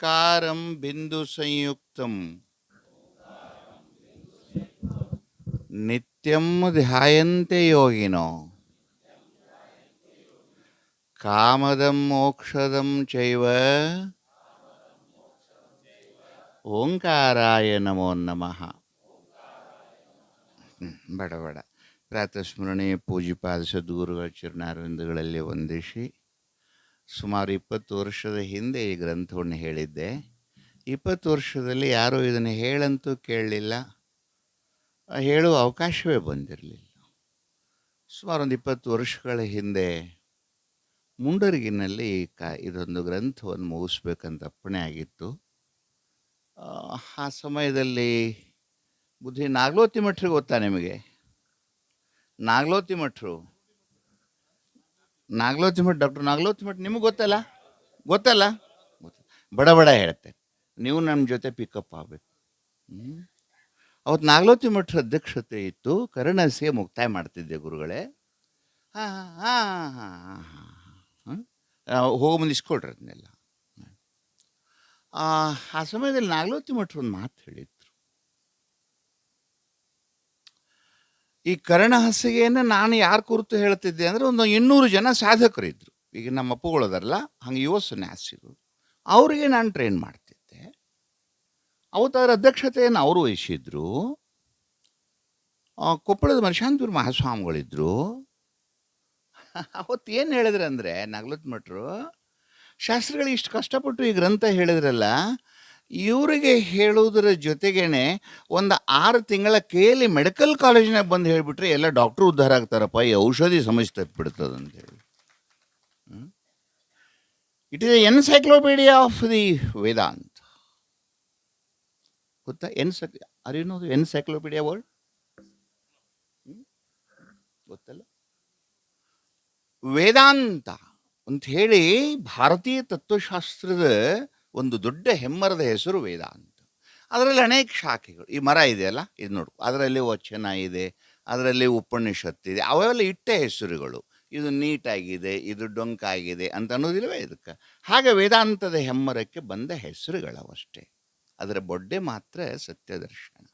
ಓಂಕಾರಂ ಬಿಂದು ಸಂಯುಕ್ತಂ ನಿತ್ಯಂ ಧ್ಯಾಯಂತೆ ಯೋಗಿನೋ ಕಾಮದಂ ಮೋಕ್ಷದಂ ಚೈವ ಓಂಕಾರಾಯ ನಮೋ ನಮಃ ಹ್ಮ್, ಬೇಡ ಬೇಡ ಪ್ರಾತಸ್ಮರಣೆ ಪೂಜಿಪಾದ ಸದ್ಗುರುಗಳ ಚರಣಾರವಿಂದಗಳಲ್ಲಿ ವಂದಿಸಿ ಸುಮಾರು ಇಪ್ಪತ್ತು ವರ್ಷದ ಹಿಂದೆ ಈ ಗ್ರಂಥವನ್ನು ಹೇಳಿದ್ದೆ. ಇಪ್ಪತ್ತು ವರ್ಷದಲ್ಲಿ ಯಾರೂ ಇದನ್ನು ಹೇಳಂತೂ ಕೇಳಲಿಲ್ಲ. ಹೇಳುವ ಅವಕಾಶವೇ ಬಂದಿರಲಿಲ್ಲ. ಸುಮಾರು ಒಂದು ಇಪ್ಪತ್ತು ವರ್ಷಗಳ ಹಿಂದೆ ಮುಂಡರಿಗಿನಲ್ಲಿ ಕ ಇದೊಂದು ಗ್ರಂಥವನ್ನು ಮುಗಿಸ್ಬೇಕಂತ ಅಪ್ಪಣೆ ಆಗಿತ್ತು. ಆ, ಸಮಯದಲ್ಲಿ ಬುದ್ಧಿ ನಾಗಲೋತಿ ಮಠರಿಗೆ ಗೊತ್ತಾ ನಿಮಗೆ? ನಾಗಲೋತಿ ಮಠರು ನಾಗಲೋತಿ ಮಠ ಡಾಕ್ಟರ್ ನಾಗಲೋತಿ ಮಠ ನಿಮಗೆ ಗೊತ್ತಲ್ಲ? ಗೊತ್ತಲ್ಲ? ಗೊತ್ತ ಬಡ ಬಡ ಹೇಳುತ್ತೆ ನೀವು ನಮ್ಮ ಜೊತೆ ಪಿಕಪ್ ಆಗಬೇಕು. ಅವತ್ತು ನಾಗಲೋತಿ ಮಠ ಅಧ್ಯಕ್ಷತೆ ಇತ್ತು. ಕರುಣಾಸಿಗೆ ಮುಕ್ತಾಯ ಮಾಡ್ತಿದ್ದೆ ಗುರುಗಳೇ. ಹಾಂ ಹಾಂ ಹಾಂ ಹಾಂ ಮುಂದೆ ಇಸ್ಕೊಳ್ರಿ ಅದನ್ನೆಲ್ಲ ಆ ಸಮಯದಲ್ಲಿ ನಾಗಲೋತಿ ಮಠ ಒಂದು ಮಾತು ಹೇಳಿದ್ರು ಈ ಕರ್ಣಹಾಸಿಗೆಯನ್ನು ನಾನು ಯಾರ ಕುರಿತು ಹೇಳ್ತಿದ್ದೆ ಅಂದರೆ ಒಂದು ಇನ್ನೂರು ಜನ ಸಾಧಕರು ಇದ್ದರು ಈಗ ನಮ್ಮ ಅಪ್ಪುಗಳದಾರಲ್ಲ ಹಂಗೆ ಯುವ ಸನ್ಯಾಸಿಗಳು. ಅವರಿಗೆ ನಾನು ಟ್ರೈನ್ ಮಾಡ್ತಿದ್ದೆ. ಅವತ್ತು ಅದರ ಅಧ್ಯಕ್ಷತೆಯನ್ನು ಅವರು ವಹಿಸಿದ್ರು. ಕೊಪ್ಪಳದ ಮನಶಾಂತೂರು ಮಹಾಸ್ವಾಮಿಗಳಿದ್ರು. ಅವತ್ತು ಏನು ಹೇಳಿದ್ರೆ ಅಂದರೆ ನಗಲತ್ ಮಠರು ಶಾಸ್ತ್ರಿಗಳು ಇಷ್ಟು ಕಷ್ಟಪಟ್ಟು ಈ ಗ್ರಂಥ ಹೇಳಿದ್ರಲ್ಲ ಇವರಿಗೆ ಹೇಳುವುದರ ಜೊತೆಗೇನೆ ಒಂದು ಆರು ತಿಂಗಳ ಕೇಲಿ ಮೆಡಿಕಲ್ ಕಾಲೇಜಿನಾಗ ಬಂದು ಹೇಳಿಬಿಟ್ರೆ ಎಲ್ಲ ಡಾಕ್ಟ್ರು ಉದ್ಧಾರ ಆಗ್ತಾರಪ್ಪ, ಈ ಔಷಧಿ ಸಮಸ್ಯೆ ತಪ್ಪಿಬಿಡ್ತದೆ ಅಂತೇಳಿ it is encyclopedia of the Vedanta ಗೊತ್ತಾ? ಎನ್ಸೈಕ್ ಅರಿನೋದು ಎನ್ಸೈಕ್ಲೋಪೀಡಿಯಾ ವರ್ಡ್ ಗೊತ್ತಲ್ಲ? ವೇದಾಂತ ಅಂತ ಹೇಳಿ ಭಾರತೀಯ ತತ್ವಶಾಸ್ತ್ರದ ಒಂದು ದೊಡ್ಡ ಹೆಮ್ಮರದ ಹೆಸರು ವೇದಾಂತ ಅದರಲ್ಲಿ ಅನೇಕ ಶಾಖೆಗಳು. ಈ ಮರ ಇದೆಯಲ್ಲ? ಇದು ನೋಡು ಅದರಲ್ಲಿ ವಚನ ಇದೆ, ಅದರಲ್ಲಿ ಉಪನಿಷತ್ತಿದೆ ಅವೆಲ್ಲ ಇಟ್ಟ ಹೆಸರುಗಳು. ಇದು ನೀಟಾಗಿದೆ, ಇದು ಡೊಂಕಾಗಿದೆ ಅಂತ ಅನ್ನೋದಿಲ್ಲವೇ ಇದಕ್ಕೆ? ಹಾಗೆ ವೇದಾಂತದ ಹೆಮ್ಮರಕ್ಕೆ ಬಂದ ಹೆಸರುಗಳವಷ್ಟೇ. ಅದರ ಬೊಡ್ಡೆ ಮಾತ್ರ ಸತ್ಯದರ್ಶನ.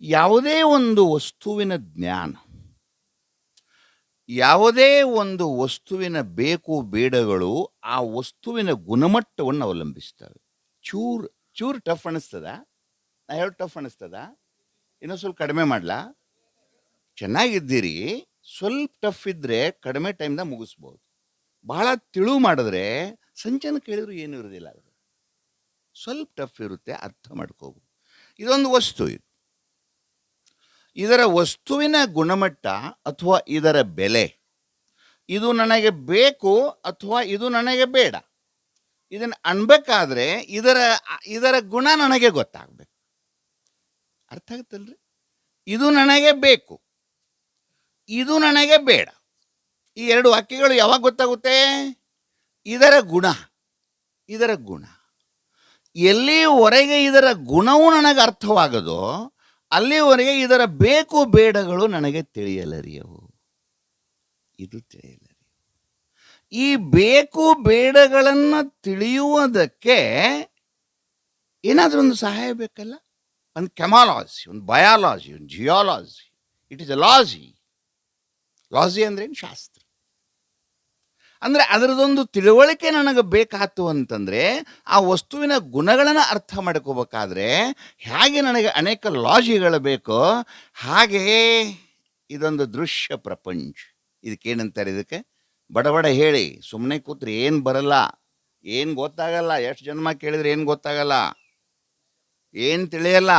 ಯಾವುದೇ ಒಂದು ವಸ್ತುವಿನ ಜ್ಞಾನ ಯಾವುದೇ ಒಂದು ವಸ್ತುವಿನ ಬೇಕು ಬೇಡಗಳು ಆ ವಸ್ತುವಿನ ಗುಣಮಟ್ಟವನ್ನು ಅವಲಂಬಿಸ್ತವೆ. ಚೂರ್ ಚೂರ್ ಟಫ್ ಅನಿಸ್ತದ? ನಾ ಹೇಳಿ ಟಫ್ ಅನಿಸ್ತದ? ಇನ್ನೊಂದು ಸ್ವಲ್ಪ ಕಡಿಮೆ ಮಾಡಲಾ? ಚೆನ್ನಾಗಿದ್ದೀರಿ. ಸ್ವಲ್ಪ ಟಫ್ ಇದ್ದರೆ ಕಡಿಮೆ ಟೈಮ್ದಾಗ ಮುಗಿಸ್ಬೋದು. ಬಹಳ ತಿಳು ಮಾಡಿದ್ರೆ ಸಂಚನ ಕೇಳಿದ್ರು ಏನೂ ಇರೋದಿಲ್ಲ ಅದು ಸ್ವಲ್ಪ ಟಫ್ ಇರುತ್ತೆ, ಅರ್ಥ ಮಾಡ್ಕೋಬೋದು. ಇದೊಂದು ವಸ್ತು ಇದು. ಇದರ ವಸ್ತುವಿನ ಗುಣಮಟ್ಟ ಅಥವಾ ಇದರ ಬೆಲೆ, ಇದು ನನಗೆ ಬೇಕು ಅಥವಾ ಇದು ನನಗೆ ಬೇಡ. ಇದನ್ನು ಅನ್ಬೇಕಾದ್ರೆ ಇದರ ಇದರ ಗುಣ ನನಗೆ ಗೊತ್ತಾಗಬೇಕು. ಅರ್ಥ ಆಗುತ್ತಲ್ರಿ? ಇದು ನನಗೆ ಬೇಕು, ಇದು ನನಗೆ ಬೇಡ. ಈ ಎರಡು ವಾಕ್ಯಗಳು ಯಾವಾಗ ಗೊತ್ತಾಗುತ್ತೆ? ಇದರ ಗುಣ ಇದರ ಗುಣ. ಎಲ್ಲಿವರೆಗೆ ಇದರ ಗುಣವೂ ನನಗೆ ಅರ್ಥವಾಗದೋ ಅಲ್ಲಿವರೆಗೆ ಇದರ ಬೇಕು ಬೇಡಗಳು ನನಗೆ ತಿಳಿಯಲರಿಯವು ಇದು ತಿಳಿಯಲರಿಯವು ಈ ಬೇಕು ಬೇಡಗಳನ್ನು ತಿಳಿಯುವುದಕ್ಕೆ ಏನಾದರೂ ಒಂದು ಸಹಾಯ ಬೇಕಲ್ಲ? ಒಂದು ಕೆಮಾಲಜಿ, ಒಂದು ಬಯಾಲಜಿ, ಒಂದು geology. It is a logy logy ಅಂದ್ರೆ ಏನು? ಶಾಸ್ತ್ರ. ಅಂದರೆ ಅದರದೊಂದು ತಿಳುವಳಿಕೆ ನನಗೆ ಬೇಕಾತು ಅಂತಂದರೆ ಆ ವಸ್ತುವಿನ ಗುಣಗಳನ್ನು ಅರ್ಥ ಮಾಡ್ಕೋಬೇಕಾದ್ರೆ ಹೇಗೆ ನನಗೆ ಅನೇಕ ಲಾಜಿಗಳು ಬೇಕೋ ಹಾಗೆಯೇ ಇದೊಂದು ದೃಶ್ಯ ಪ್ರಪಂಚ. ಇದಕ್ಕೇನಂತಾರೆ ಇದಕ್ಕೆ? ಬಡಬಡ ಬಡ ಹೇಳಿ ಸುಮ್ಮನೆ ಕೂತ್ರೆ ಏನು ಬರಲ್ಲ? ಏನು ಗೊತ್ತಾಗಲ್ಲ? ಎಷ್ಟು ಜನ್ಮ ಕೇಳಿದ್ರೆ ಏನು ಗೊತ್ತಾಗಲ್ಲ? ಏನು ತಿಳಿಯಲ್ಲ?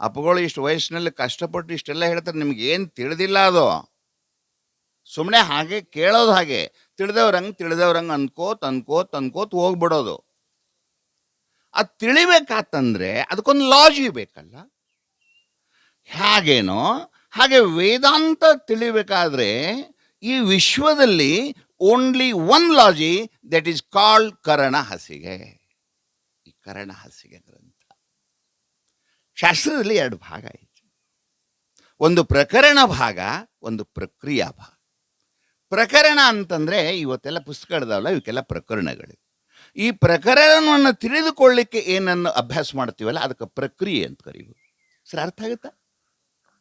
ಅಪ್ಪಗಳು ಇಷ್ಟು ವಯಸ್ಸಿನಲ್ಲಿ ಕಷ್ಟಪಟ್ಟು ಇಷ್ಟೆಲ್ಲ ಹೇಳ್ತಾರೆ, ನಿಮ್ಗೆ ಏನು ತಿಳಿದಿಲ್ಲ ಅದು? ಸುಮ್ಮನೆ ಹಾಗೆ ಕೇಳೋದು ಹಾಗೆ. ತಿಳಿದವ್ರಂಗೆ ತಿಳಿದವ್ರಂಗೆ ಅನ್ಕೋತ್ ಅನ್ಕೋತ್ ಅನ್ಕೋತ್ ಹೋಗ್ಬಿಡೋದು. ಅದು ತಿಳಿಬೇಕಾತಂದ್ರೆ ಅದಕ್ಕೊಂದು ಲಾಜಿ ಬೇಕಲ್ಲ? ಹಾಗೇನೋ, ಹಾಗೆ ವೇದಾಂತ ತಿಳಿಬೇಕಾದ್ರೆ ಈ ವಿಶ್ವದಲ್ಲಿ ಓನ್ಲಿ ಒನ್ ಲಾಜಿ ದಟ್ ಈಸ್ ಕಾಲ್ಡ್ ಕರಣ ಹಸಿಗೆ ಈ ಕರಣ ಹಸಿಗೆ ಗ್ರಂಥ. ಶಾಸ್ತ್ರದಲ್ಲಿ ಎರಡು ಭಾಗ ಐತೆ. ಒಂದು ಪ್ರಕರಣ ಭಾಗ, ಒಂದು ಪ್ರಕ್ರಿಯಾ ಭಾಗ. ಪ್ರಕರಣ ಅಂತಂದರೆ ಇವತ್ತೆಲ್ಲ ಪುಸ್ತಕಗಳದಾವಲ್ಲ ಇವಕ್ಕೆಲ್ಲ ಪ್ರಕರಣಗಳು ಈ ಪ್ರಕರಣವನ್ನು ತಿಳಿದುಕೊಳ್ಳಿಕ್ಕೆ ಏನನ್ನು ಅಭ್ಯಾಸ ಮಾಡ್ತೀವಲ್ಲ, ಅದಕ್ಕೆ ಪ್ರಕ್ರಿಯೆ ಅಂತ ಕರೀಬೋದು. ಸರ್, ಅರ್ಥ ಆಗುತ್ತಾ?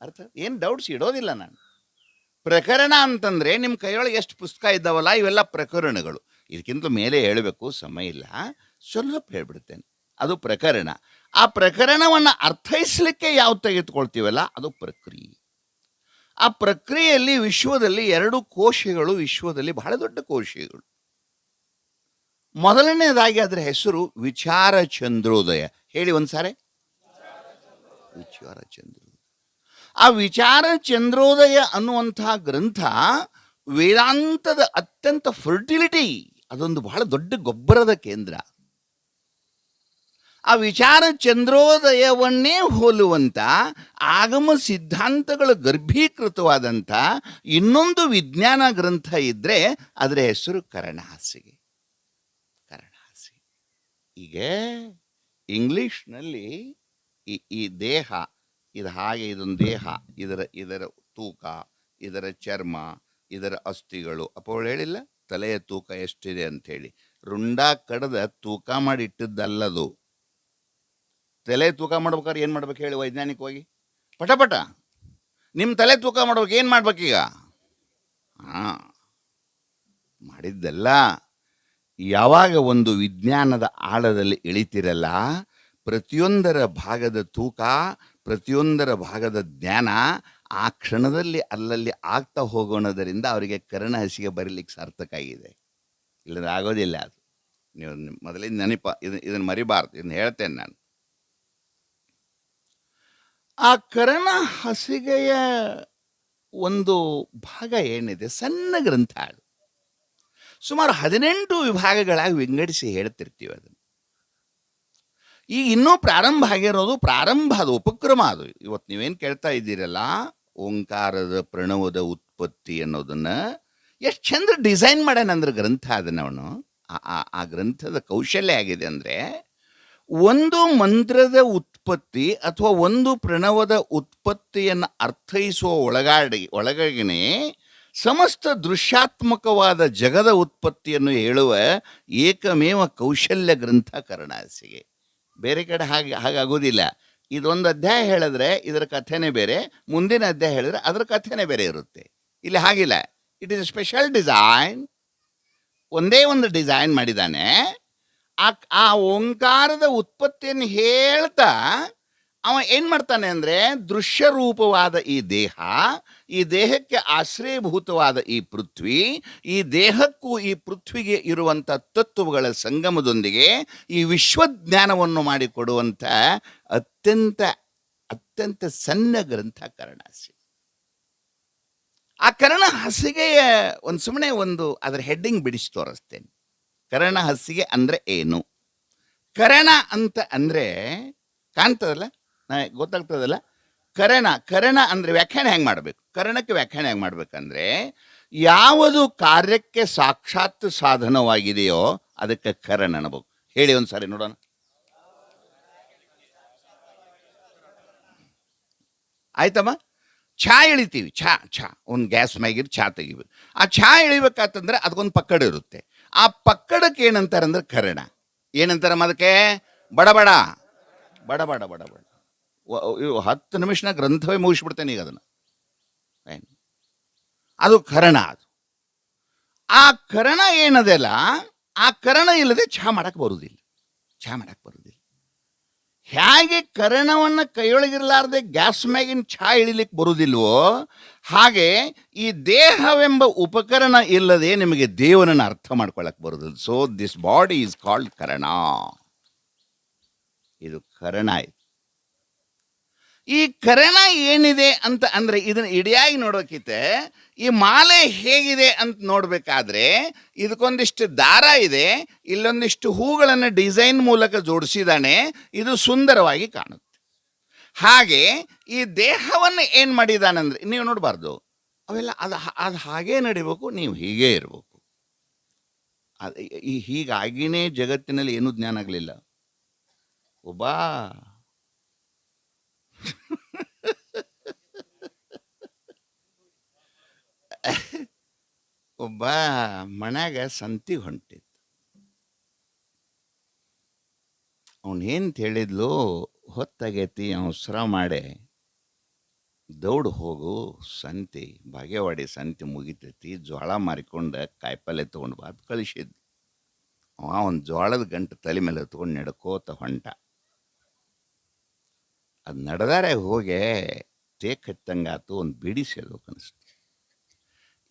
ಅರ್ಥ ಏನು ಡೌಟ್ಸ್ ಇಡೋದಿಲ್ಲ ನಾನು. ಪ್ರಕರಣ ಅಂತಂದರೆ ನಿಮ್ಮ ಕೈಯೊಳಗೆ ಎಷ್ಟು ಪುಸ್ತಕ ಇದ್ದಾವಲ್ಲ, ಇವೆಲ್ಲ ಪ್ರಕರಣಗಳು. ಇದಕ್ಕಿಂತ ಮೇಲೆ ಹೇಳಬೇಕು, ಸಮಯ ಇಲ್ಲ. ಸ್ವಲ್ಪ ಹೇಳ್ಬಿಡ್ತೇನೆ. ಅದು ಪ್ರಕರಣ. ಆ ಪ್ರಕರಣವನ್ನು ಅರ್ಥೈಸಲಿಕ್ಕೆ ಯಾವ್ದು ತೆಗೆದುಕೊಳ್ತೀವಲ್ಲ, ಅದು ಪ್ರಕ್ರಿಯೆ. ಆ ಪ್ರಕ್ರಿಯೆಯಲ್ಲಿ ವಿಶ್ವದಲ್ಲಿ ಎರಡು ಕೋಶಗಳು, ವಿಶ್ವದಲ್ಲಿ ಬಹಳ ದೊಡ್ಡ ಕೋಶಗಳು. ಮೊದಲನೇದಾಗಿ ಅದರ ಹೆಸರು ವಿಚಾರ ಚಂದ್ರೋದಯ ಹೇಳಿ ಒಂದ್ಸಾರೆ. ವಿಚಾರ ಚಂದ್ರೋದಯ ಆ ವಿಚಾರ ಚಂದ್ರೋದಯ ಅನ್ನುವಂತಹ ಗ್ರಂಥ ವೇದಾಂತದ ಅತ್ಯಂತ ಫರ್ಟಿಲಿಟಿ ಅದೊಂದು ಬಹಳ ದೊಡ್ಡ ಗೊಬ್ಬರದ ಕೇಂದ್ರ. ಆ ವಿಚಾರ ಚಂದ್ರೋದಯವನ್ನೇ ಹೋಲುವಂಥ ಆಗಮ ಸಿದ್ಧಾಂತಗಳು ಗರ್ಭೀಕೃತವಾದಂಥ ಇನ್ನೊಂದು ವಿಜ್ಞಾನ ಗ್ರಂಥ ಇದ್ರೆ ಅದರ ಹೆಸರು ಕರಣಹಾಸಿಗೆ. ಕರಣಹಾಸಿಗೆ ಈಗ ಇಂಗ್ಲೀಷ್ನಲ್ಲಿ ಈ ಈ ದೇಹ, ಇದು ಹಾಗೆ ಇದೊಂದು ದೇಹ, ಇದರ ಇದರ ತೂಕ, ಇದರ ಚರ್ಮ, ಇದರ ಅಸ್ಥಿಗಳು. ಅಪ್ಪವಳು ಹೇಳಿಲ್ಲ? ತಲೆಯ ತೂಕ ಎಷ್ಟಿದೆ ಅಂಥೇಳಿ. ರುಂಡ ಕಡದ ತೂಕ ಮಾಡಿ ಇಟ್ಟಿದ್ದಲ್ಲದು ತಲೆ ತೂಕ ಮಾಡ್ಬೇಕಾದ್ರೆ ಏನು ಮಾಡ್ಬೇಕು ಹೇಳಿ ವೈಜ್ಞಾನಿಕವಾಗಿ? ಪಟ ಪಟ. ನಿಮ್ಮ ತಲೆ ತೂಕ ಮಾಡ್ಬೇಕು, ಏನು ಮಾಡ್ಬೇಕೀಗ? ಹಾಂ. ಮಾಡಿದ್ದಲ್ಲ ಯಾವಾಗ ಒಂದು ವಿಜ್ಞಾನದ ಆಳದಲ್ಲಿ ಇಳಿತಿರಲ್ಲ, ಪ್ರತಿಯೊಂದರ ಭಾಗದ ತೂಕ, ಪ್ರತಿಯೊಂದರ ಭಾಗದ ಜ್ಞಾನ ಆ ಕ್ಷಣದಲ್ಲಿ ಅಲ್ಲಲ್ಲಿ ಆಗ್ತಾ ಹೋಗೋಣದರಿಂದ ಅವರಿಗೆ ಕರ್ಣ ಹಸಿಗೆ ಬರೀಲಿಕ್ಕೆ ಸಾರ್ಥಕ ಆಗಿದೆ. ಇಲ್ಲದ್ರೆ ಆಗೋದಿಲ್ಲ ಅದು. ನೀವು ಮೊದಲಿಂದ ನೆನಪ, ಇದನ್ನ, ಇದನ್ನು ಮರಿಬಾರ್ದು. ಇದನ್ನು ಹೇಳ್ತೇನೆ ನಾನು. ಆ ಕರಣ ಹಸಿಗೆಯ ಒಂದು ಭಾಗ ಏನಿದೆ? ಸಣ್ಣ ಗ್ರಂಥ ಅದು ಸುಮಾರು ಹದಿನೆಂಟು ವಿಭಾಗಗಳಾಗಿ ವಿಂಗಡಿಸಿ ಹೇಳ್ತಿರ್ತೀವಿ ಅದನ್ನು. ಈಗ ಇನ್ನೂ ಪ್ರಾರಂಭ ಆಗಿರೋದು ಪ್ರಾರಂಭ, ಅದು ಉಪಕ್ರಮ ಅದು. ಇವತ್ತು ನೀವೇನು ಕೇಳ್ತಾ ಇದ್ದೀರಲ್ಲ, ಓಂಕಾರದ ಪ್ರಣವದ ಉತ್ಪತ್ತಿ ಅನ್ನೋದನ್ನ ಎಷ್ಟು ಚಂದ್ರ ಡಿಸೈನ್ ಮಾಡ್ಯಾನಂದ್ರೆ ಗ್ರಂಥ ಅದನ್ನು ಅವನು. ಆ- ಗ್ರಂಥದ ಕೌಶಲ್ಯ ಆಗಿದೆ ಅಂದರೆ ಒಂದು ಮಂತ್ರದ ಉತ್ಪತ್ತಿ ಅಥವಾ ಒಂದು ಪ್ರಣವದ ಉತ್ಪತ್ತಿಯನ್ನು ಅರ್ಥೈಸುವ ಒಳಗಾಡಿ, ಒಳಗಾಗಿನೇ ಸಮಸ್ತ ದೃಶ್ಯಾತ್ಮಕವಾದ ಜಗದ ಉತ್ಪತ್ತಿಯನ್ನು ಹೇಳುವ ಏಕಮೇವ ಕೌಶಲ್ಯ ಗ್ರಂಥ ಕರ್ಣಾಸಿಗೆ. ಬೇರೆ ಕಡೆ ಹಾಗೆ ಹಾಗಾಗೋದಿಲ್ಲ ಇದೊಂದು ಅಧ್ಯಾಯ ಹೇಳಿದ್ರೆ ಇದರ ಕಥೆನೇ ಬೇರೆ, ಮುಂದಿನ ಅಧ್ಯಾಯ ಹೇಳಿದ್ರೆ ಅದರ ಕಥೆನೇ ಬೇರೆ ಇರುತ್ತೆ. ಇಲ್ಲಿ ಹಾಗಿಲ್ಲ. ಇಟ್ ಇಸ್ ಸ್ಪೆಷಲ್ ಡಿಸೈನ್ ಒಂದೇ ಒಂದು ಡಿಸೈನ್ ಮಾಡಿದ್ದಾನೆ. ಆ ಆ ಓಂಕಾರದ ಉತ್ಪತ್ತಿಯನ್ನು ಹೇಳ್ತಾ ಅವ ಏನು ಮಾಡ್ತಾನೆ ಅಂದರೆ ದೃಶ್ಯ ರೂಪವಾದ ಈ ದೇಹ, ಈ ದೇಹಕ್ಕೆ ಆಶ್ರಯಭೂತವಾದ ಈ ಪೃಥ್ವಿ, ಈ ದೇಹಕ್ಕೂ ಈ ಪೃಥ್ವಿಗೆ ಇರುವಂಥ ತತ್ವಗಳ ಸಂಗಮದೊಂದಿಗೆ ಈ ವಿಶ್ವಜ್ಞಾನವನ್ನು ಮಾಡಿಕೊಡುವಂಥ ಅತ್ಯಂತ ಅತ್ಯಂತ ಸಣ್ಣ ಗ್ರಂಥ ಕರ್ಣಾಸಿ ಆ ಕರ್ಣ ಹಸಿಗೆಯ ಒಂದು ಸುಮ್ಮನೆ ಒಂದು ಅದರ ಹೆಡ್ಡಿಂಗ್ ಬಿಡಿಸಿ ತೋರಿಸ್ತೇನೆ. ಕರ್ಣ ಹಸಿಗೆ ಅಂದರೆ ಏನು? ಕರಣ ಅಂತ ಅಂದರೆ ಕಾಣ್ತದಲ್ಲ? ಗೊತ್ತಾಗ್ತದಲ್ಲ? ಕರಣ ಕರಣ ಅಂದರೆ ವ್ಯಾಖ್ಯಾನ ಹೆಂಗೆ ಮಾಡಬೇಕು? ಕರಣಕ್ಕೆ ವ್ಯಾಖ್ಯಾನ ಹೆಂಗೆ ಮಾಡಬೇಕಂದ್ರೆ ಯಾವುದು ಕಾರ್ಯಕ್ಕೆ ಸಾಕ್ಷಾತ್ ಸಾಧನವಾಗಿದೆಯೋ ಅದಕ್ಕೆ ಕರಣ ಅನ್ಬೇಕು. ಹೇಳಿ ಒಂದು ಸಾರಿ ನೋಡೋಣ. ಆಯ್ತಮ್ಮ? ಛಾ ಇಳಿತೀವಿ ಛಾ ಛಾ. ಒಂದು ಗ್ಯಾಸ್ ಮ್ಯಾಗಿರ್ ಛಾ ತೆಗಿಬೇಕು. ಆ ಛಾ ಇಳಿಬೇಕಾತಂದ್ರೆ ಅದಕ್ಕೊಂದು ಪಕ್ಕಡ ಇರುತ್ತೆ. ಆ ಪಕ್ಕಡಕ್ಕೆ ಏನಂತಾರೆ ಅಂದ್ರೆ ಕರಣ. ಏನಂತಾರಮ್ಮ ಅದಕ್ಕೆ ಬಡಬಡ. ಬಡಬಡ ಬಡಬಡ. ಹತ್ತು ನಿಮಿಷನ ಗ್ರಂಥವೇ ಮುಗಿಸ್ಬಿಡ್ತೇನೆ ಈಗ ಅದನ್ನು. ಏನು? ಅದು ಕರಣ ಅದು. ಆ ಕರಣ ಏನದೆಲ್ಲ ಆ ಕರಣ ಇಲ್ಲದೆ ಚಹಾ ಮಾಡಕ್ಕೆ ಬರುವುದಿಲ್ಲ ಚಹಾ ಮಾಡಕ್ಕೆ ಬರುವುದಿಲ್ಲ ಹೇಗೆ ಕರಣವನ್ನು ಕೈಯೊಳಗಿರಲಾರ್ದೆ ಗ್ಯಾಸ್ ಮ್ಯಾಗಿನ ಚಹಾ ಇಳಿಲಿಕ್ಕೆ ಬರುವುದಿಲ್ವೋ ಹಾಗೆ ಈ ದೇಹವೆಂಬ ಉಪಕರಣ ಇಲ್ಲದೆ ನಿಮಗೆ ದೇವರನ್ನು ಅರ್ಥ ಮಾಡ್ಕೊಳ್ಳಕ್ಕೆ ಬರುದು. So this body is called ಕರಣ ಇದು ಕರಣ ಈ ಕರಣ ಏನಿದೆ ಅಂತ ಅಂದ್ರೆ ಇದನ್ನ ಇಡಿಯಾಗಿ ನೋಡೋಕಿತೆ ಈ ಮಾಲೆ ಹೇಗಿದೆ ಅಂತ ನೋಡ್ಬೇಕಾದ್ರೆ ಇದಕ್ಕೊಂದಿಷ್ಟು ದಾರ ಇದೆ, ಇಲ್ಲೊಂದಿಷ್ಟು ಹೂಗಳನ್ನು ಡಿಸೈನ್ ಮೂಲಕ ಜೋಡಿಸಿದಾನೆ, ಇದು ಸುಂದರವಾಗಿ ಕಾಣುತ್ತೆ. ಹಾಗೆ ಈ ದೇಹವನ್ನು ಏನು ಮಾಡಿದಾನಂದ್ರೆ, ನೀವು ನೋಡಬಾರ್ದು. ಅವೆಲ್ಲ ಅದು ಅದು ಹಾಗೇ ನಡಿಬೇಕು, ನೀವು ಹೀಗೇ ಇರಬೇಕು. ಅದು ಈ ಹೀಗಾಗಿನೇ ಜಗತ್ತಿನಲ್ಲಿ ಏನೂ ಜ್ಞಾನ ಆಗಲಿಲ್ಲ. ಒಬ್ಬ. ಒಬ್ಬ ಮನ್ಯಾಗ ಸಂತಿಗೆ ಹೊಂಟಿತ್ತು ಅವನೇನು ಹೇಳಿದ್ಲು, ಹೊತ್ತಾಗೈತಿ ಅವಸರ ಮಾಡೆ. ದೌಡ್ ಹೋಗು ಸಂತಿ, ಬಾಗೇವಾಡಿ ಸಂತಿ ಮುಗಿತೈತಿ ಜೋಳ ಮಾರಿಕೊಂಡು ಕಾಯಿಪಲ್ಲೆ ತೊಗೊಂಡು ಬಾ ಕಳಿಸಿದ್ವಿ ಕಳಿಸಿದ್ ಅವ ಒಂದು ಜೋಳದ ಗಂಟು ತಲೆ ಮೇಲೆ ಹತ್ಕೊಂಡು ನಡ್ಕೋತ ಹೊಂಟ. ಅದು ನಡೆದಾರೆ ಹೋಗಿ ತೇಕ್ ಹತ್ತಂಗಾತು ಒಂದು ಬಿಡಿ ಸೇದ್ಬೇಕು ಅನಿಸ್ತು.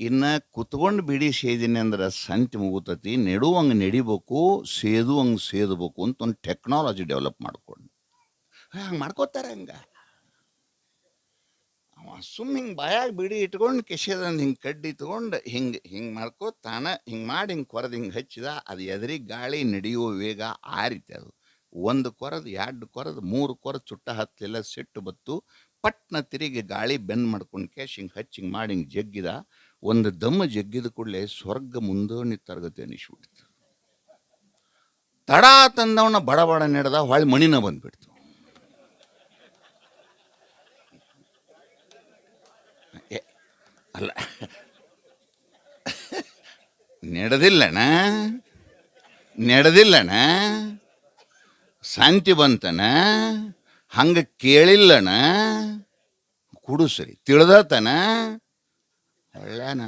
ಇನ್ನು ಕುತ್ಕೊಂಡು ಬಿಡಿ ಸೇದಿನಿ ಅಂದ್ರೆ ಸಂತಿ ಮುಗುತತಿ, ನೆಡುವಂಗೆ ನಡಿಬೇಕು, ಸೇದುವಂಗೆ ಸೇದಬೇಕು ಅಂತ ಒಂದು ಟೆಕ್ನಾಲಜಿ ಡೆವಲಪ್ ಮಾಡ್ಕೊಂಡು. ಹಂಗೆ ಮಾಡ್ಕೋತಾರೆ ಹಂಗೆ. ಅವ ಸುಮ್ಮ ಹಿಂಗೆ ಬಾಯಾಗ ಬಿಡಿ ಇಟ್ಕೊಂಡು ಕೆಸೆದಂದು ಹಿಂಗೆ ಕಡ್ಡಿ ತೊಗೊಂಡು ಹಿಂಗೆ ಹಿಂಗೆ ಮಾಡ್ಕೋ ತಾನ ಹಿಂಗೆ ಮಾಡಿ ಹಿಂಗೆ ಕೊರದು ಹಿಂಗೆ ಹಚ್ಚಿದ, ಅದು ಎದುರಿ ಗಾಳಿ ನಡೆಯುವ ವೇಗ ಆ ರೀತಿ ಅದು. ಒಂದು ಕೊರದು ಎರಡು ಕೊರದು, ಮೂರು ಕೊರದು ಚುಟ್ಟ ಹತ್ತಲಿಲ್ಲ ಸಿಟ್ಟು ಬತ್ತು, ಪಟ್ನ ತಿರುಗಿ ಗಾಳಿ ಬೆನ್ನು ಮಾಡ್ಕೊಂಡು ಕೇಶ್ ಹಿಂಗೆ ಹಚ್ಚಿ ಹಿಂಗೆ ಮಾಡಿ ಹಿಂಗೆ ಜಗ್ಗಿದ, ಒಂದು ದಮ್ಮ ಜಗ್ಗಿದ ಕೂಡಲೇ ಸ್ವರ್ಗ ಮುಂದೋಣಿ ತರಗತಿ ಅನಿಸ್ಬಿಡ್ತು. ತಡ ತಂದವನ ಬಡ ಬಡ ನಡೆದ ಹೊಳೆ ಮಣಿನ ಬಂದ್ಬಿಡ್ತು. ಅಲ್ಲ ನಡೆದಿಲ್ಲಣ ನಡೆದಿಲ್ಲಣ ಶಾಂತಿ ಬಂತನ ಹಂಗ ಕೇಳಿಲ್ಲಣ ಕುಡುಸ್ರಿ ತಿಳಿದತನ ಒಳ್ಳೆನ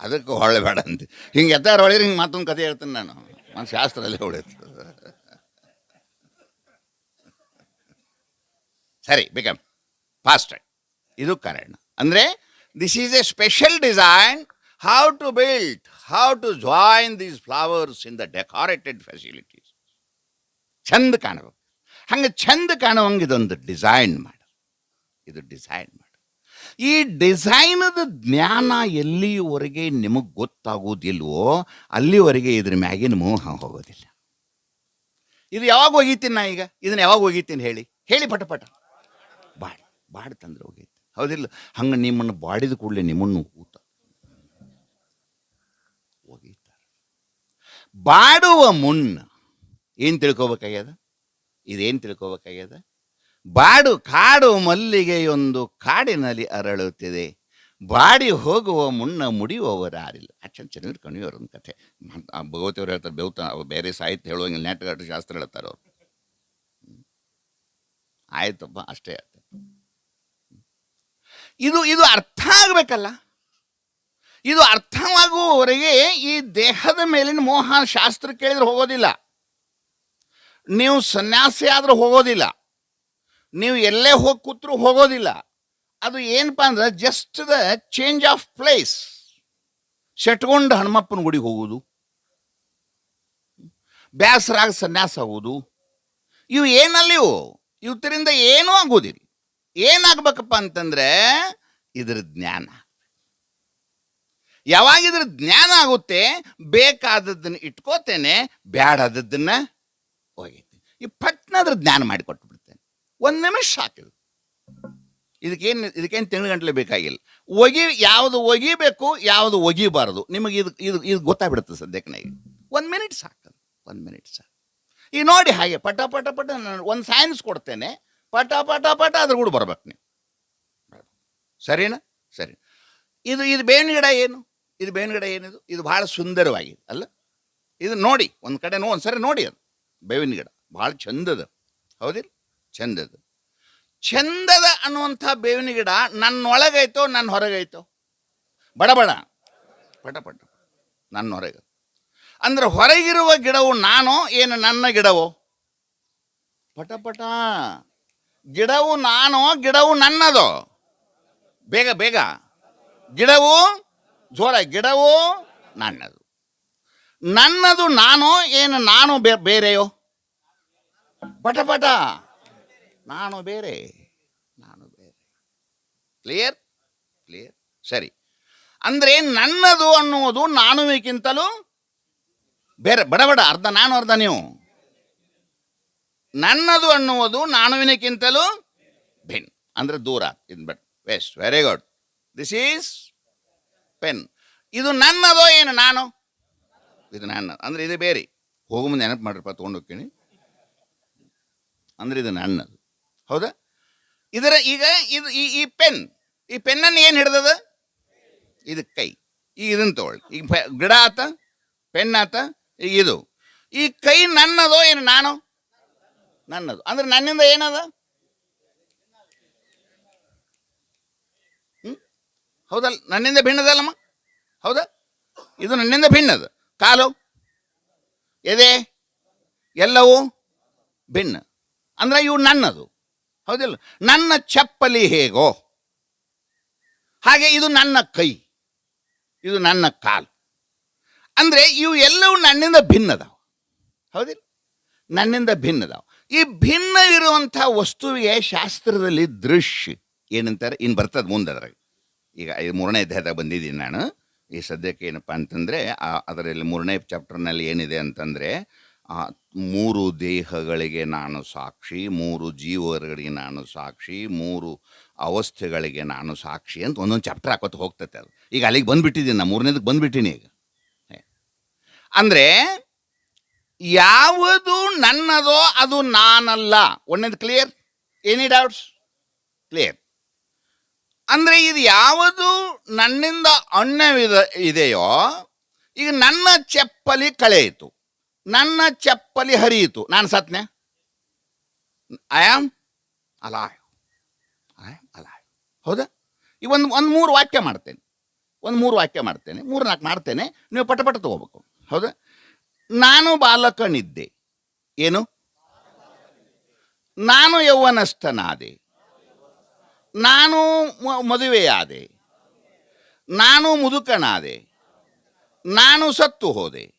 ಅದಕ್ಕೆ ಹೊಳ್ಳೆ ಬೇಡ ಅಂತ ಹಿಂಗೆ ಎತ್ತಾರ ಹೊಳಿದ್ರೆ ಹಿಂಗೆ ಮತ್ತೊಂದು ಕತೆ ಹೇಳ್ತೀನಿ ನಾನು ಒಂದು ಶಾಸ್ತ್ರದಲ್ಲಿ ಹೊಳಿತು ಸರಿ ಬಿಕಮ್ ಫಾಸ್ಟ್ ಇದು ಕಾರಣ ಅಂದರೆ this is a special design how to build how to join these flowers in the decorated facilities ಚಂದ ಕಾಣಬೇಕು. ಹಂಗೆ ಚಂದ ಕಾಣುವಂಗೆ ಇದೊಂದು ಡಿಸೈನ್ ಮಾಡು. ಇದು ಡಿಸೈನ್ ಮಾಡು. ಈ ಡಿಸೈನದ ಜ್ಞಾನ ಎಲ್ಲಿವರೆಗೆ ನಿಮಗೆ ಗೊತ್ತಾಗೋದಿಲ್ವೋ ಅಲ್ಲಿವರೆಗೆ ಇದ್ರ ಮ್ಯಾಗಿನ ಮೋಹ ಹೋಗೋದಿಲ್ಲ. ಇದು ಯಾವಾಗ ಹೋಗಿತೀನಿ ನಾ ಈಗ? ಇದನ್ನ ಯಾವಾಗ ಹೋಗಿತೀನಿ ಹೇಳಿ? ಹೇಳಿ ಪಟ ಪಟ ಬಾಡ್ ಬಾಡಿ ತಂದ್ರೆ ಹೋಗೈತಿ. ಹೌದಿಲ್ಲ. ಹಂಗೆ ನಿಮ್ಮನ್ನು ಬಾಡಿದ ಕೂಡಲೇ ನಿಮ್ಮನ್ನು ಹೋಗಿತಾರೆ ಬಾಡುವ ಮುನ್ನ ಏನು ತಿಳ್ಕೊಬೇಕಾಗ್ಯದ? ಇದೇನು ತಿಳ್ಕೊಬೇಕಾಗ್ಯದ? ಬಾಡು ಕಾಡು ಮಲ್ಲಿಗೆಯೊಂದು ಕಾಡಿನಲ್ಲಿ ಅರಳುತ್ತಿದೆ. ಬಾಡಿ ಹೋಗುವ ಮುನ್ನ ಮುಡಿಯುವವರಾರಿಲ್ಲ ಅಚ್ಚನ್ ಚೆನ್ನಾಗಿ ಕಣಿಯೋರು ಒಂದು ಕಥೆ. ಭಗವತಿಯವರು ಹೇಳ್ತಾರೆ, ಬೆವ್ತ ಬೇರೆ ಸಾಹಿತ್ಯ ಹೇಳುವಂಗಿಲ್ಲ ನಾಟಕ ಶಾಸ್ತ್ರ ಹೇಳ್ತಾರೆ ಅವರು ಆಯ್ತಪ್ಪ, ಅಷ್ಟೇ ಇದು ಇದು ಅರ್ಥ ಆಗಬೇಕಲ್ಲ ಇದು ಅರ್ಥವಾಗುವವರೆಗೆ ಈ ದೇಹದ ಮೇಲಿನ ಮೋಹ ಶಾಸ್ತ್ರ ಕೇಳಿದ್ರೆ ಹೋಗೋದಿಲ್ಲ. ನೀವು ಸನ್ಯಾಸಿ ಆದರೂ ಹೋಗೋದಿಲ್ಲ. ನೀವು ಎಲ್ಲೇ ಹೋಗಿ ಕೂತ್ರು ಹೋಗೋದಿಲ್ಲ. ಅದು ಏನಪ್ಪ ಅಂದ್ರೆ just the change of place ಸೆಟ್ಕೊಂಡು ಹನುಮಪ್ಪನ ಗುಡಿಗೆ ಹೋಗುವುದು. ಬ್ಯಾಸರಾಗ ಸನ್ಯಾಸ ಆಗೋದು ಇವು ಏನಲ್ಲಿವು ಇವತ್ತರಿಂದ ಏನೂ ಆಗೋದಿಲ್ಲ ಏನಾಗ್ಬೇಕಪ್ಪ ಅಂತಂದ್ರೆ ಇದ್ರ ಜ್ಞಾನ. ಯಾವಾಗ ಇದ್ರ ಜ್ಞಾನ ಆಗುತ್ತೆ, ಬೇಕಾದದ್ದನ್ನ ಇಟ್ಕೋತೇನೆ, ಬ್ಯಾಡಾದದ್ದನ್ನ ಹೋಗೈತಿ ಈ ಪಟ್ನ ಅದ್ರ ಜ್ಞಾನ ಮಾಡಿಕೊಟ್ಟು ಬಿಡ್ತೇನೆ ಒಂದು ನಿಮಿಷ ಹಾಕಿದ್ರು ಇದಕ್ಕೇನು ಇದಕ್ಕೇನು ತಿಂಗಳು ಗಂಟಲೆ ಬೇಕಾಗಿಲ್ಲ. ಒಗಿ, ಯಾವುದು ಒಗಿಬೇಕು, ಯಾವುದು ಒಗಿಬಾರದು. ನಿಮಗೆ ಇದು ಇದು ಇದು ಗೊತ್ತಾಗ್ಬಿಡುತ್ತೆ ಸದ್ಯಕ್ಕೆ ಒಂದು ಮಿನಿಟ್ ಸಾಕು. ಒಂದು ಮಿನಿಟ್ ಸಾಕು. ಈಗ ನೋಡಿ ಹಾಗೆ ಪಟ ಪಟ ಪಟ ಒಂದು ಸೈನ್ಸ್ ಕೊಡ್ತೇನೆ. ಪಟ ಪಟ ಪಟ ಅದ್ರ ಕೂಡ ಬರ್ಬೇಕು ನೀವು. ಸರಿನಾ? ಸರಿ. ಇದು ಇದು ಬೇವಿನ ಗಿಡ ಏನು? ಇದು ಬೇವಿನ ಗಿಡ ಏನಿದು? ಇದು ಭಾಳ ಸುಂದರವಾಗಿದೆ, ಅಲ್ಲ? ಇದು ನೋಡಿ, ಒಂದು ಕಡೆ ನೋ ಸರಿ ನೋಡಿ ಅದು. ಬೇವಿನ ಗಿಡ. ಭಾಳ ಚಂದದ. ಹೌದಿಲ್ಲ? ಚಂದದ. ಚಂದದ ಅನ್ನುವಂಥ ಬೇವಿನ ಗಿಡ ನನ್ನೊಳಗೈತೋ, ನನ್ನ ಹೊರಗೈತೋ? ಬಡ ಬಡ. ಪಟ ಪಟ. ನನ್ನ ಹೊರಗೆ. ಅಂದ್ರೆ ಹೊರಗಿರುವ ಗಿಡವು ನಾನು, ಏನು ನನ್ನ ಗಿಡವೋ? ಪಟ ಪಟ. ಗಿಡವು ನಾನು, ಗಿಡವು ನನ್ನದು. ಬೇಗ ಬೇಗ. ಗಿಡವು, ಜೋರ, ಗಿಡವು ನನ್ನದು. ನನ್ನದು ನಾನು, ಏನು ನಾನು ಬೇ- ಬೇರೆಯೋ? ಪಟ ಪಟ. ನಾನು ಬೇರೆ ನಾನು ಬೇರೆ. ಕ್ಲಿಯರ್ ಕ್ಲಿಯರ್ ಸರಿ. ಅಂದ್ರೆ ನನ್ನದು ಅನ್ನುವುದು ನಾನುವಿಗಿಂತಲೂ ಬೇರೆ ಬಡ ಬಡ ಅರ್ಧ, ನಾನು, ಅರ್ಧ ನೀವು. ನನ್ನದು ಅನ್ನುವುದು ನಾನುವಿನಕ್ಕಿಂತಲೂ ಭಿನ್. ಅಂದ್ರೆ ದೂರ, in but west. Very good this is pen ಇದು ನನ್ನದೋ ಏನು, ನಾನು? ಇದು ನನ್ನ. ಅಂದ್ರೆ ಇದು ಬೇರೆ. ಹೋಗೋ ಮುಂದೆ ನೆನಪು ಮಾಡ್ರಪ್ಪ, ತೊಗೊಂಡು ಹೋಗ್ತೀನಿ. ಅಂದ್ರೆ ಇದು ನನ್ನದು. ಹೌದಾ? ಇದರ ಈಗ ಇದು ಈ ಈ ಪೆನ್ ಈ ಪೆನ್ನನ್ನು ಏನು ಹಿಡ್ದದ? ಇದು ಕೈ. ಈಗ ಇದನ್ನು ತಗೊಳ್ಳಿ. ಈಗ ಗಿಡ ಆತ, ಪೆನ್ ಆತ, ಈಗ ಇದು. ಈ ಕೈ ನನ್ನದೋ ಏನು, ನಾನು? ನನ್ನದು. ಅಂದ್ರೆ ನನ್ನಿಂದ ಏನದ? ಹ್ಞೂ ಹೌದಲ್ಲ? ನನ್ನಿಂದ ಭಿನ್ನದಲ್ಲಮ್ಮ? ಹೌದಾ? ಇದು ನನ್ನಿಂದ ಭಿನ್ನದ. ಕಾಲು? ಎದೆ? ಎಲ್ಲವೂ ಭಿನ್ನ. ಅಂದ್ರೆ ಇವು ನನ್ನದು. ಹೌದಿಲ್ಲ? ನನ್ನ ಚಪ್ಪಲಿ ಹೇಗೋ? ಹಾಗೆ ಇದು ನನ್ನ ಕೈ. ಇದು ನನ್ನ ಕಾಲು. ಅಂದ್ರೆ ಇವು ಎಲ್ಲವೂ ನನ್ನಿಂದ ಭಿನ್ನದಾವ. ಹೌದಿಲ್ಲ? ನನ್ನಿಂದ ಭಿನ್ನದಾವ. ಈ ಭಿನ್ನ ಇರುವಂಥ ವಸ್ತುವಿಗೆ ಶಾಸ್ತ್ರದಲ್ಲಿ ದೃಶ್ಯ ಏನಂತಾರೆ? ಇನ್ನು ಬರ್ತದೆ ಮುಂದೆ ಅದ್ರಾಗ. ಈಗ ಇದು ಮೂರನೇ ಅಧ್ಯಾಯದಾಗ ಬಂದಿದ್ದೀನಿ ನಾನು. ಈ ಸದ್ಯಕ್ಕೆ ಏನಪ್ಪ ಅಂತಂದರೆ ಅದರಲ್ಲಿ ಮೂರನೇ ಚಾಪ್ಟರ್ನಲ್ಲಿ ಏನಿದೆ ಅಂತಂದರೆ ಮೂರು ದೇಹಗಳಿಗೆ ನಾನು ಸಾಕ್ಷಿ, ಮೂರು ಜೀವಗಳಿಗೆ ನಾನು ಸಾಕ್ಷಿ, ಮೂರು ಅವಸ್ಥೆಗಳಿಗೆ ನಾನು ಸಾಕ್ಷಿ ಅಂತ ಒಂದೊಂದು ಚಾಪ್ಟರ್ ಹಾಕೋತ ಹೋಗ್ತೈತೆ ಅದು. ಈಗ ಅಲ್ಲಿಗೆ ಬಂದುಬಿಟ್ಟಿದ್ದೀನಿ ನಾನು ಮೂರನೇದಕ್ಕೆ ಬಂದುಬಿಟ್ಟಿನಿ ಈಗ. ಅಂದರೆ ಯಾವುದು ನನ್ನದೋ ಅದು ನಾನಲ್ಲ. ಒಂದೇದು ಕ್ಲಿಯರ್ ಎನಿ ಡೌಟ್ಸ್ ಕ್ಲಿಯರ್ ಅಂದರೆ ಇದು ಯಾವುದು ನನ್ನಿಂದ ಅಣ್ಣವಿದ ಇದೆಯೋ, ಈಗ ನನ್ನ ಚಪ್ಪಲಿ ಕಳೆಯಿತು. ನನ್ನ ಚಪ್ಪಲಿ ಹರಿಯಿತು. ನಾನು ಸತ್ನೆ? ಐ ಆಮ್ ಅಲಾಯ್ ಅಲಾಯ್ ಹೌದಾ? ಈಗ ಒಂದು ಒಂದು ಮೂರು ವಾಕ್ಯ ಮಾಡ್ತೇನೆ. ಒಂದು ಮೂರು ವಾಕ್ಯ ಮಾಡ್ತೇನೆ. ಮೂರು ನಾಲ್ಕು ಮಾಡ್ತೇನೆ. ನೀವು ಪಟ ಪಟ ತೊಗೋಬೇಕು. ಹೌದಾ? ನಾನು ಬಾಲಕನಿದ್ದೆ. ಏನು? ನಾನು ಯೌವನಸ್ಥನಾದೆ. ನಾನು ಮದುವೆಯಾದೆ. ನಾನು ಮುದುಕನಾದೆ. ನಾನು ಸತ್ತು ಹೋದೆ.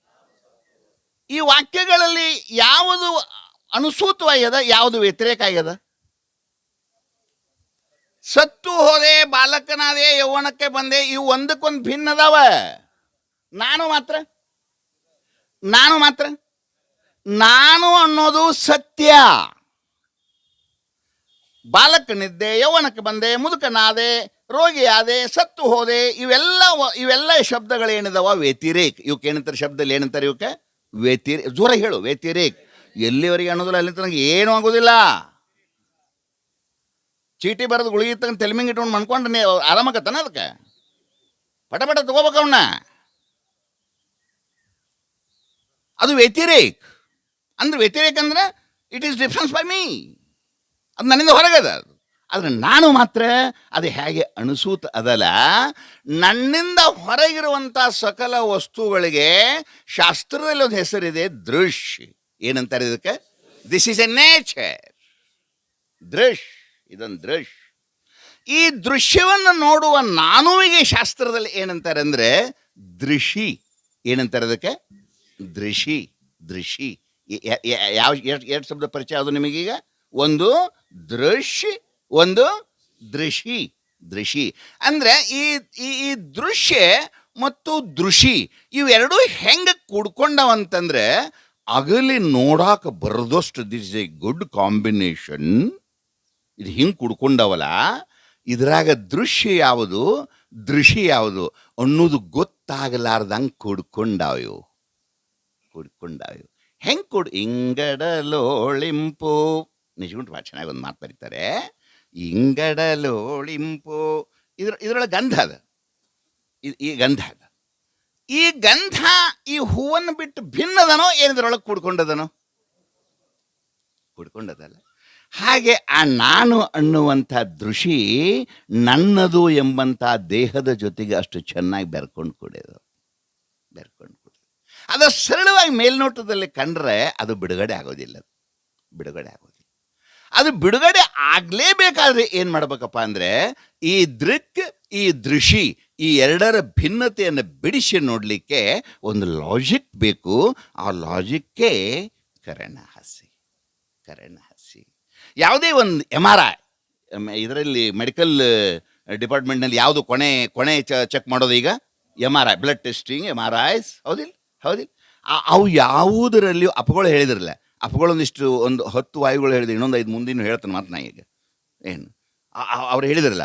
ಈ ವಾಕ್ಯಗಳಲ್ಲಿ ಯಾವುದು ಅನುಸೂತವಾಗ್ಯದ, ಯಾವುದು ವ್ಯತಿರೇಕ ಆಗ್ಯದ ಸತ್ತು ಹೋದೆ, ಬಾಲಕನಾದೆ, ಯೌವನಕ್ಕೆ ಬಂದೆ, ಇವು ಒಂದಕ್ಕೊಂದು ಭಿನ್ನದವ. ನಾನು ಮಾತ್ರ. ನಾನು ಮಾತ್ರ? ನಾನು ಅನ್ನೋದು ಸತ್ಯ. ಬಾಲಕನಿದ್ದೆ ಯೌವನಕ್ಕೆ ಬಂದೆ, ಮುದುಕನಾದೆ, ರೋಗಿಯಾದೆ, ಸತ್ತು ಹೋದೆ, ಇವೆಲ್ಲ ಇವೆಲ್ಲ ಶಬ್ದಗಳೇನಿದಾವ? ವ್ಯತಿರೇಕ್. ಇವಕ್ಕೆ ಏನಂತಾರೆ ಶಬ್ದದಲ್ಲಿ ಏನಂತಾರೆ ಇವಕ್ಕೆ ವ್ಯತಿರೇ ಜೋರ ಹೇಳು, ವ್ಯತಿರೇಕ್. ಎಲ್ಲಿವರೆಗೆ ಅನ್ನೋದಿಲ್ಲ ಅಲ್ಲಿ ತನಗೆ ಏನೂ ಆಗೋದಿಲ್ಲ. ಚೀಟಿ ಬರೆದು ಗುಳಿಗೆ ತೆಲ್ಮಿಂಗ್ ಇಟ್ಕೊಂಡು ಮನ್ಕೊಂಡು ಆರಾಮಾಗತ್ತಾನ ಅದಕ್ಕೆ? ಪಟ ಪಟ ತಗೋಬೇಕು ಅವನ್ನ ಅದು ವ್ಯತಿರೇಕ್. ಅಂದ್ರೆ ವ್ಯತಿರೇಕ್ ಅಂದ್ರೆ it is difference by me ಅದು ನನ್ನಿಂದ ಹೊರಗದ ಅದು. ಆದರೆ ನಾನು ಮಾತ್ರ ಅದು ಹೇಗೆ ಅನಿಸೂತ ಅದಲ್ಲ, ನನ್ನಿಂದ ಹೊರಗಿರುವಂಥ ಸಕಲ ವಸ್ತುಗಳಿಗೆ ಶಾಸ್ತ್ರದಲ್ಲಿ ಒಂದು ಹೆಸರಿದೆ ದೃಶ್ಯ ಏನಂತಾರೆ ಇದಕ್ಕೆ ದಿಸ್ ಈಸ್ ಎ ನೇಚರ್ ದೃಶ್, ಇದೊಂದು ದೃಶ್. ಈ ದೃಶ್ಯವನ್ನು ನೋಡುವ ನಾನುವಿಗೆ ಶಾಸ್ತ್ರದಲ್ಲಿ ಏನಂತಾರೆ ಅಂದರೆ ದೃಶಿ. ಏನಂತಾರೆ ಅದಕ್ಕೆ? ದೃಶಿ ದೃಶಿ. ಯಾವ, ಎಷ್ಟು ಎರಡು ಶಬ್ದ ಪರಿಚಯ ಅದು ನಿಮಗೀಗ? ಒಂದು ದೃಶ್ಯ ಒಂದು ದೃಶಿ ದೃಶಿ. ಅಂದರೆ ಈ ಈ ಈ ದೃಶ್ಯ ಮತ್ತು ದೃಶಿ ಇವೆರಡೂ ಹೆಂಗೆ ಕುಡ್ಕೊಂಡವಂತಂದ್ರೆ ಅಗಲಿ ನೋಡಾಕ ಬರದಷ್ಟು ದಿಸ್ ಎ ಗುಡ್ ಕಾಂಬಿನೇಷನ್. ಇದು ಹಿಂಗೆ ಕುಡ್ಕೊಂಡವಲ್ಲ, ಇದ್ರಾಗ ದೃಶ್ಯ ಯಾವುದು, ದೃಶಿ ಯಾವುದು ಅನ್ನೋದು ಗೊತ್ತಾಗಲಾರ್ದಂಗೆ ಕುಡ್ಕೊಂಡಾವು ಕುಡ್ಕೊಂಡಾವು ಹೆಂಗೆ ಕೊಡು, ಇಂಗಡಲೋಳಿಂಪು. ನಿಜಗುಂಟು ಭಾಳ ಚೆನ್ನಾಗಿ ಒಂದು ಮಾತು ಬರೀತಾರೆ. ಇಂಗಡಲೋಳಿಂಪು. ಇದ್ರ, ಇದ್ರೊಳಗೆ ಗಂಧ ಅದ. ಈ ಗಂಧ ಅದ. ಈ ಗಂಧ, ಈ ಹೂವನ್ನು ಬಿಟ್ಟು ಭಿನ್ನದನೋ ಏನಿದ್ರೊಳಗೆ ಕೂಡ್ಕೊಂಡದನೋ? ಕೂಡ್ಕೊಂಡದಲ್ಲ. ಹಾಗೆ ಆ ನಾನು ಅನ್ನುವಂಥ ದೃಷಿ ನನ್ನದು ಎಂಬಂಥ ದೇಹದ ಜೊತೆಗೆ ಅಷ್ಟು ಚೆನ್ನಾಗಿ ಬೆರ್ಕೊಂಡು ಕೊಡೋದು ಬೆರ್ಕೊಂಡು ಅದು ಸರಳವಾಗಿ ಮೇಲ್ನೋಟದಲ್ಲಿ ಕಂಡ್ರೆ ಅದು ಬಿಡುಗಡೆ ಆಗೋದಿಲ್ಲ. ಬಿಡುಗಡೆ ಆಗೋದಿಲ್ಲ. ಅದು ಬಿಡುಗಡೆ ಆಗಲೇಬೇಕಾದ್ರೆ ಏನು ಮಾಡ್ಬೇಕಪ್ಪ ಅಂದರೆ ಈ ದೃಕ್, ಈ ದೃಷಿ ಈ ಎರಡರ ಭಿನ್ನತೆಯನ್ನು ಬಿಡಿಸಿ ನೋಡಲಿಕ್ಕೆ ಒಂದು ಲಾಜಿಕ್ ಬೇಕು. ಆ ಲಾಜಿಕ್ಕೇ ಕರಣಹಾಸಿ ಕರಣಹಾಸಿ ಯಾವುದೇ ಒಂದು ಎಂ ಆರ್ ಐ ಇದರಲ್ಲಿ ಮೆಡಿಕಲ್ ಡಿಪಾರ್ಟ್ಮೆಂಟ್ನಲ್ಲಿ ಯಾವುದು ಕೊನೆ ಕೊನೆ ಚೆಕ್ ಮಾಡೋದು ಈಗ? M R I blood testing M R Is ಹೌದಿಲ್ಲ? ಆ- ಅವು ಯಾವುದರಲ್ಲಿಯೂ ಅಪಗಳು ಹೇಳಿದ್ರಲ್ಲ, ಅಪಗಳೊಂದಿಷ್ಟು ಒಂದು ಹತ್ತು ವಾಯುಗಳು ಹೇಳಿದ್ರು ಇನ್ನೊಂದು ಐದು ಮುಂದಿನ ಹೇಳ್ತಾನೆ ಮಾತು ನಾ ಈಗ. ಏನು? ಅವ್ರು ಹೇಳಿದ್ರಲ್ಲ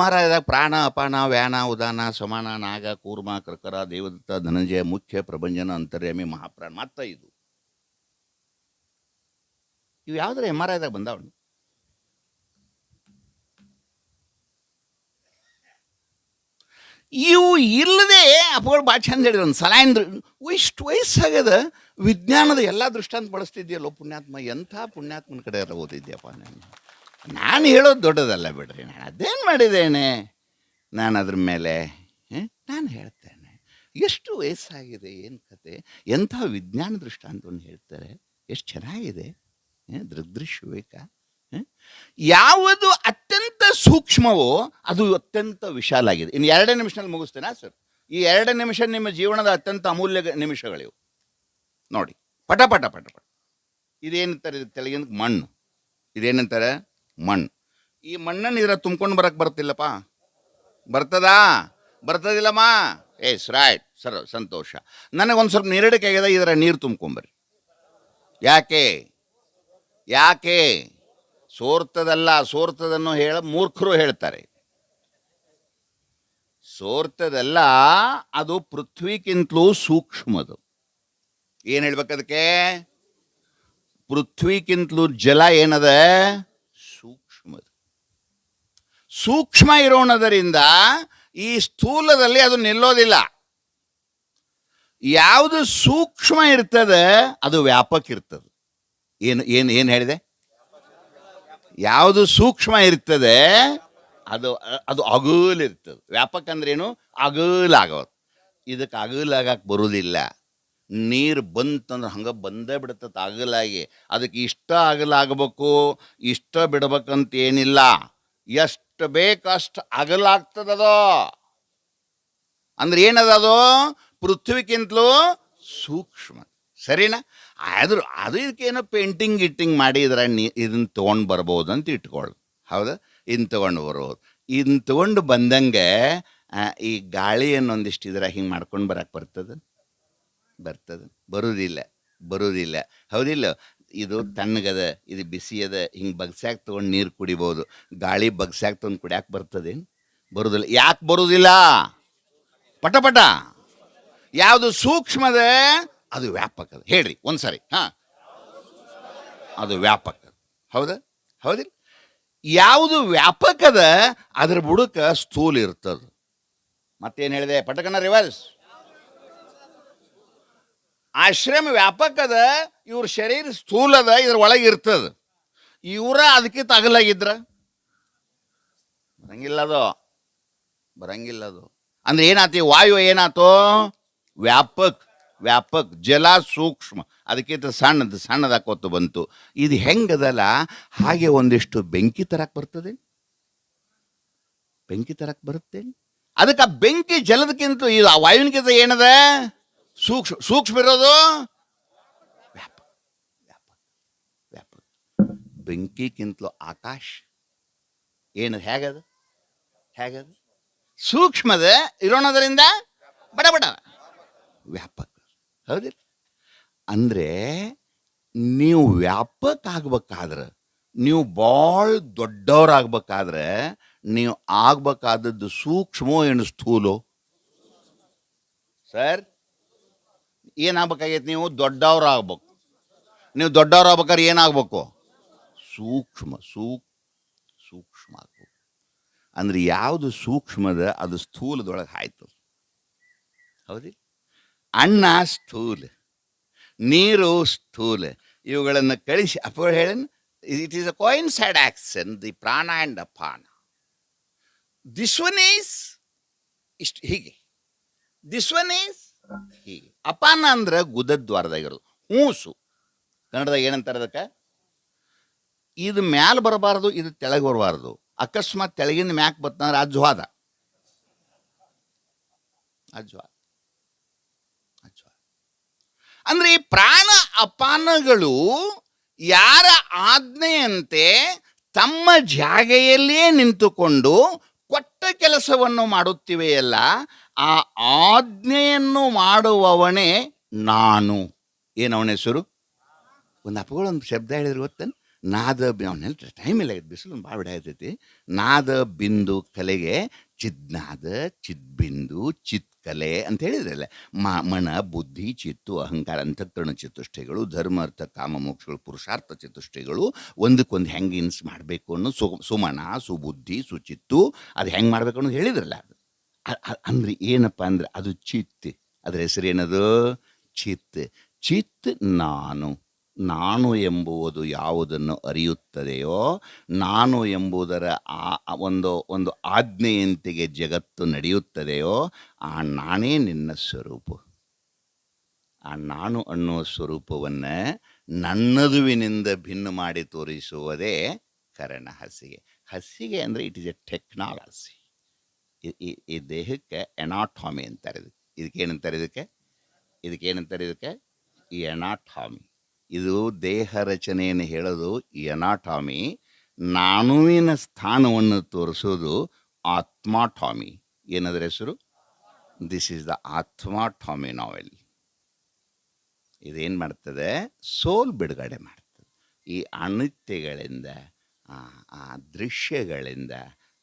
ಆರ್ ಐದಾಗ ಪ್ರಾಣ, ಅಪಾನ, ವ್ಯಾನ, ಉದಾನ, ಸಮಾನ, ನಾಗ, ಕೂರ್ಮ, ಕರ್ಕರ, ದೇವದತ್ತ, ಧನಂಜಯ, ಮುಖ್ಯ, ಪ್ರಭಂಜನ, ಅಂತರ್ಯಾಮಿ, ಮಹಾಪ್ರಾಣ, ಮತ್ತ ಇದು. ಇವು ಯಾವ್ದಾರ ಎಂ ಆರ್ ಐದಾಗ ಬಂದಾವ ಇವು ಇಲ್ಲದೆ ಅಪ್ಪಗಳು ಭಾಳ ಚಂದ ಹೇಳಿದ್ರು. ಒಂದು ಸಲ ಅಂದ್ರೆ ಇಷ್ಟು ವಯಸ್ಸಾಗ್ಯದ ವಿಜ್ಞಾನದ ಎಲ್ಲ ದೃಷ್ಟಾಂತ ಬಳಸ್ತಿದ್ಯಲ್ಲೋ ಪುಣ್ಯಾತ್ಮ, ಎಂಥ ಪುಣ್ಯಾತ್ಮನ ಕಡೆ ಎಲ್ಲ ಓದಿದ್ಯಪ್ಪ ನಾನು? ನಾನು ಹೇಳೋದು ದೊಡ್ಡದಲ್ಲ ಬಿಡ್ರಿ, ನಾನು ಅದೇನು ಮಾಡಿದ್ದೇನೆ? ನಾನು ಅದ್ರ ಮೇಲೆ ನಾನು ಹೇಳ್ತೇನೆ. ಎಷ್ಟು ವಯಸ್ಸಾಗಿದೆ, ಏನು ಕತೆ, ಎಂಥ ವಿಜ್ಞಾನ ದೃಷ್ಟಾಂತವನ್ನು ಹೇಳ್ತಾರೆ, ಎಷ್ಟು ಚೆನ್ನಾಗಿದೆ? ದೃಗ್ದೃಶ್ಯ ಬೇಕಾ ಯಾವುದು ಅತ್ಯಂತ ಸೂಕ್ಷ್ಮವೋ ಅದು ಅತ್ಯಂತ ವಿಶಾಲ ಆಗಿದೆ. ಇನ್ನು ಎರಡೇ ನಿಮಿಷದಲ್ಲಿ ಮುಗಿಸ್ತೇನೆ ಸರ್ ಈ ಎರಡು ನಿಮಿಷ ನಿಮ್ಮ ಜೀವನದ ಅತ್ಯಂತ ಅಮೂಲ್ಯ ನಿಮಿಷಗಳಿವು ನೋಡಿ, ಪಟ ಪಟ ಪಟ ಪಟ. ಇದೇನಂತಾರೆ, ಇದು ತೆಳಗಿನ ಮಣ್ಣು. ಇದೇನಂತಾರೆ, ಮಣ್ಣು. ಈ ಮಣ್ಣನ್ನು ಇದರ ತುಂಬ್ಕೊಂಡು ಬರಕ್ಕೆ ಬರ್ತಿಲ್ಲಪ್ಪ ಬರ್ತದಾ? ಬರ್ತದಿಲ್ಲಮ್ಮ? ಏಸ್ ರೈಟ್ ಸರ್, ಸಂತೋಷ. ನನಗೊಂದು ಸ್ವಲ್ಪ ನೀರಡಿಕೆ ಆಗಿದೆ, ಇದರ ನೀರು ತುಂಬ್ಕೊಂಬರ್ರಿ ಯಾಕೆ? ಯಾಕೆ? ಸೋರ್ತದಲ್ಲ, ಸೋರ್ತದನ್ನು ಹೇಳ, ಮೂರ್ಖರು ಹೇಳ್ತಾರೆ. ಸೋರ್ತದಲ್ಲ, ಅದು ಪೃಥ್ವಿಗಿಂತಲೂ ಸೂಕ್ಷ್ಮದು. ಏನು ಹೇಳ್ಬೇಕು ಅದಕ್ಕೆ ಪೃಥ್ವಿಗಿಂತಲೂ ಜಲ ಏನದ? ಸೂಕ್ಷ್ಮದು. ಸೂಕ್ಷ್ಮ ಇರೋಣದರಿಂದ ಈ ಸ್ಥೂಲದಲ್ಲಿ ಅದು ನಿಲ್ಲೋದಿಲ್ಲ. ಯಾವುದು ಸೂಕ್ಷ್ಮ ಇರ್ತದೆ, ಅದು ವ್ಯಾಪಕ ಇರ್ತದೆ. ಏನು ಏನು ಏನು ಹೇಳಿದೆ? ಯಾವುದು ಸೂಕ್ಷ್ಮ ಇರ್ತದೆ, ಅದು ಅದು ಅಗಲಿರ್ತದೆ. ವ್ಯಾಪಕ ಅಂದ್ರೇನು ಅಗಲಾಗೋದು ಇದಕ್ಕೆ ಅಗಲಾಗಕ್ಕೆ ಬರುವುದಿಲ್ಲ ನೀರು ಬಂತಂದ್ರೆ ಹಂಗೆ ಬಂದೇ ಬಿಡ್ತದೆ ಅಗಲಾಗಿ. ಅದಕ್ಕೆ ಇಷ್ಟ ಅಗಲಾಗಬೇಕು, ಇಷ್ಟ ಬಿಡ್ಬೇಕಂತ ಏನಿಲ್ಲ. ಎಷ್ಟು ಬೇಕಷ್ಟು ಅಗಲಾಗ್ತದದು ಅಂದ್ರೆ ಏನದ ಅದು ಪೃಥ್ವಿಗಿಂತಲೂ ಸೂಕ್ಷ್ಮ. ಸರಿನಾ? ಆದ್ರೂ ಅದು ಇದಕ್ಕೇನೋ ಪೇಂಟಿಂಗ್ ಗಿಟ್ಟಿಂಗ್ ಮಾಡಿ ಇದರ ನೀ ಇದನ್ನ ತೊಗೊಂಡು ಬರ್ಬೋದು ಅಂತ ಇಟ್ಕೊಳ್ಳಿ ಹೌದಾ? ಇದನ್ನ ತೊಗೊಂಡು ಬರ್ಬೋದು ಇದನ್ನ ತೊಗೊಂಡು ಬಂದಂಗೆ ಈ ಗಾಳಿ ಏನೊಂದಿಷ್ಟು ಇದರ ಹಿಂಗೆ ಮಾಡ್ಕೊಂಡು ಬರಕ್ಕೆ ಬರ್ತದೆ? ಬರ್ತದೆ. ಬರೋದಿಲ್ಲ. ಬರೋದಿಲ್ಲ. ಹೌದಿಲ್ಲ? ಇದು ತಣ್ಣಗದ, ಇದು ಬಿಸಿ ಅದ ಹಿಂಗೆ ಬಗ್ಸ್ಯಾಕ ತೊಗೊಂಡು ನೀರು ಕುಡಿಬೋದು. ಗಾಳಿ ಬಗ್ಸ್ಯಾಕ ತೊಗೊಂಡು ಕುಡಿಯಾಕೆ ಬರ್ತದೇನು? ಬರೋದಿಲ್ಲ. ಯಾಕೆ ಬರುವುದಿಲ್ಲ ಪಟ ಪಟ. ಯಾವುದು ಸೂಕ್ಷ್ಮದ ಅದು ವ್ಯಾಪಕದ ಹೇಳ್ರಿ ಒಂದ್ಸರಿ. ಹಾ. ಅದು ವ್ಯಾಪಕ. ಹೌದಾ? ಹೌದಿಲ್ಲ? ಯಾವುದು ವ್ಯಾಪಕದ, ಅದ್ರ ಬುಡಕ ಸ್ಥೂಲ ಇರ್ತದ. ಮತ್ತೇನು ಹೇಳಿದೆ? ಪಟಕನ ರಿವರ್ಸ್ ಆಶ್ರಮ ವ್ಯಾಪಕದ, ಇವ್ರ ಶರೀರ ಸ್ಥೂಲದ, ಇದ್ರ ಒಳಗೆ ಇರ್ತದ. ಇವರ ಅದಕ್ಕೆ ತಗಲಾಗಿದ್ರ? ಬರಂಗಿಲ್ಲ ಅದು ಬರಂಗಿಲ್ಲ ಅದು ಅಂದ್ರೆ ಏನಾತಿ? ವಾಯು ಏನಾತೋ? ವ್ಯಾಪಕ್. ವ್ಯಾಪಕ್ ಜಲ ಸೂಕ್ಷ್ಮ. ಅದಕ್ಕಿಂತ ಸಣ್ಣದು ಸಣ್ಣದಾಕೋತ ಬಂತು. ಇದು ಹೆಂಗದಲ್ಲ, ಹಾಗೆ ಒಂದಿಷ್ಟು ಬೆಂಕಿ ತರಕ್ಕೆ ಬರ್ತದೆ. ಬೆಂಕಿ ತರಕ್ಕೆ ಬರುತ್ತೆ. ಅದಕ್ಕೆ ಆ ಬೆಂಕಿ ಜಲದಕ್ಕಿಂತ ಇದು ಆ ವಾಯುವಿನಕ್ಕಿಂತ ಏನದ? ಸೂಕ್ಷ್ಮ ಸೂಕ್ಷ್ಮ ಇರೋದು? ವ್ಯಾಪಕ ವ್ಯಾಪಕ ವ್ಯಾಪಕ. ಬೆಂಕಿಗಿಂತಲೂ ಆಕಾಶ. ಏನು ಹೇಗದ? ಹೇಗದ? ಸೂಕ್ಷ್ಮದ ಇರೋಣದರಿಂದ ಬಡ ಬಡ. ವ್ಯಾಪಕ. ಹೌದಿಲ್ಲ? ಅಂದರೆ ನೀವು ವ್ಯಾಪಕ ಆಗ್ಬೇಕಾದ್ರೆ ನೀವು ಭಾಳ ದೊಡ್ಡವ್ರಾಗ್ಬೇಕಾದ್ರೆ, ನೀವು ಆಗ್ಬೇಕಾದದ್ದು ಸೂಕ್ಷ್ಮೋ ಏನು ಸ್ಥೂಲೋ? ಸರ್, ಏನಾಗಬೇಕಾಗೈತೆ ನೀವು? ದೊಡ್ಡವ್ರು ಆಗ್ಬೇಕು ನೀವು ದೊಡ್ಡವ್ರು ಆಗ್ಬೇಕಾದ್ರೆ ಏನಾಗಬೇಕು? ಸೂಕ್ಷ್ಮ ಸೂ ಸೂಕ್ಷ್ಮ ಆಗ್ಬೇಕು. ಅಂದ್ರೆ ಯಾವುದು ಸೂಕ್ಷ್ಮದ ಅದು ಸ್ಥೂಲದೊಳಗೆ ಆಯ್ತು ಹೌದಿ ಅನ್ನ ಸ್ಥೂಲ, ನೀರು ಸ್ಥೂಲ. ಇವುಗಳನ್ನು ಕಳಿಸಿ ಅಪ್ಪ ಹೇಳಿನ it is a coin side action the prana and apana this one is ಇಷ್ಟು, ಹೀಗೆ. ದಿಸ್ ಒನ್ ಈಸ್ ಹೀಗೆ. ಅಪಾನ ಅಂದ್ರೆ ಗುದದ್ವಾರದಾಗಿರೋದು ಹೂಸು. ಕನ್ನಡದಾಗ ಏನಂತಾರೆ ಅದಕ್ಕೆ? ಇದು ಮ್ಯಾಲ ಬರಬಾರದು, ಇದು ತೆಳಗೆ ಬರಬಾರದು. ಅಕಸ್ಮಾತ್ ತೆಳಗಿನ ಮ್ಯಾಕ್ ಬತ್ತಂದ್ರೆ ಅಜ್ವಾದ. ಅಜ್ವಾದ. ಅಂದ್ರೆ ಈ ಪ್ರಾಣ ಅಪಾನಗಳು ಯಾರ ಆಜ್ಞೆಯಂತೆ ತಮ್ಮ ಜಾಗೆಯಲ್ಲಿಯೇ ನಿಂತುಕೊಂಡು ಕೊಟ್ಟ ಕೆಲಸವನ್ನು ಮಾಡುತ್ತಿವೆಯಲ್ಲ, ಆ ಆಜ್ಞೆಯನ್ನು ಮಾಡುವವನೇ ನಾನು. ಏನವನ ಹೆಸರು? ಒಂದು ಅಪ್ಪಗಳು ಒಂದು ಶಬ್ದ ಹೇಳಿದ್ರು ಗೊತ್ತೇನು ನಾದ ಅವನಲ್ಲಿ ಟೈಮ್ ಇಲ್ಲ ಬಿಸಿಲು ಭಾಳ ಬಿಡಾಯ್ತೈತಿ ನಾದ ಬಿಂದು ಕಲೆಗೆ ಚಿದ್ನಾದ ಚಿದ್ಬಿಂದು ಚಿತ್ಕಲೆ ಅಂತ ಹೇಳಿದ್ರಲ್ಲ. ಮ, ಮನ, ಬುದ್ಧಿ, ಚಿತ್ತು, ಅಹಂಕಾರ ಅಂತಃಕರಣ ಚತುಷ್ಟಯಗಳು ಧರ್ಮ, ಅರ್ಥ, ಕಾಮ, ಮೋಕ್ಷಗಳು, ಪುರುಷಾರ್ಥ ಚತುಷ್ಟಯಗಳು ಒಂದಕ್ಕೊಂದು ಹೆಂಗೆ ಇನ್ಸ್ ಮಾಡಬೇಕು ಅನ್ನೋ ಸು, ಸುಮನ, ಸುಬುದ್ಧಿ, ಸುಚಿತ್ತು ಅದು ಹೆಂಗೆ ಮಾಡ್ಬೇಕು ಅನ್ನೋದು ಹೇಳಿದ್ರಲ್ಲ ಅದು. ಅಂದ್ರೆ ಏನಪ್ಪ ಅಂದ್ರೆ ಅದು ಚಿತ್. ಅದ್ರ ಹೆಸರೇನದು? ಚಿತ್. ಚಿತ್ ನಾನು. ನಾನು ಎಂಬುವುದು ಯಾವುದನ್ನು ಅರಿಯುತ್ತದೆಯೋ, ನಾನು ಎಂಬುದರ ಆ ಒಂದು ಒಂದು ಆಜ್ಞೆಯಂತೆಗೆ ಜಗತ್ತು ನಡೆಯುತ್ತದೆಯೋ, ಆ ನಾನೇ ನಿನ್ನ ಸ್ವರೂಪ. ಆ ನಾನು ಅನ್ನುವ ಸ್ವರೂಪವನ್ನು ನನ್ನದುವಿನಿಂದ ಭಿನ್ನ ಮಾಡಿ ತೋರಿಸುವುದೇ ಕರಣ ಹಸಿಗೆ. ಹಸಿಗೆ ಅಂದರೆ ಇಟ್ ಇಸ್ ಎ ಟೆಕ್ನಾಲಜಿ ಈ ದೇಹಕ್ಕೆ ಎನಾಟಾಮಿ ಅಂತಾರೆ. ಇದಕ್ಕೆ ಏನಂತಾರೆ ಇದಕ್ಕೆ? ಇದಕ್ಕೆ ಏನಂತಾರೆ ಇದಕ್ಕೆ? ಈ ಎನಾಟಾಮಿ ಇದು ದೇಹ ರಚನೆಯನ್ನು ಹೇಳೋದು ಎನಾಟಾಮಿ ನಾನುವಿನ ಸ್ಥಾನವನ್ನು ತೋರಿಸೋದು ಆತ್ಮಾಟಾಮಿ. ಏನದರ ಹೆಸರು? ದಿಸ್ ಈಸ್ ದ ಆತ್ಮಾಟಾಮಿ ನಾವೆಲ್. ಇದೇನು ಮಾಡ್ತದೆ? ಸೋಲ್ ಬಿಡುಗಡೆ ಮಾಡ್ತದೆ. ಈ ಅನಿತ್ಯಗಳಿಂದ, ಆ ಆ ದೃಶ್ಯಗಳಿಂದ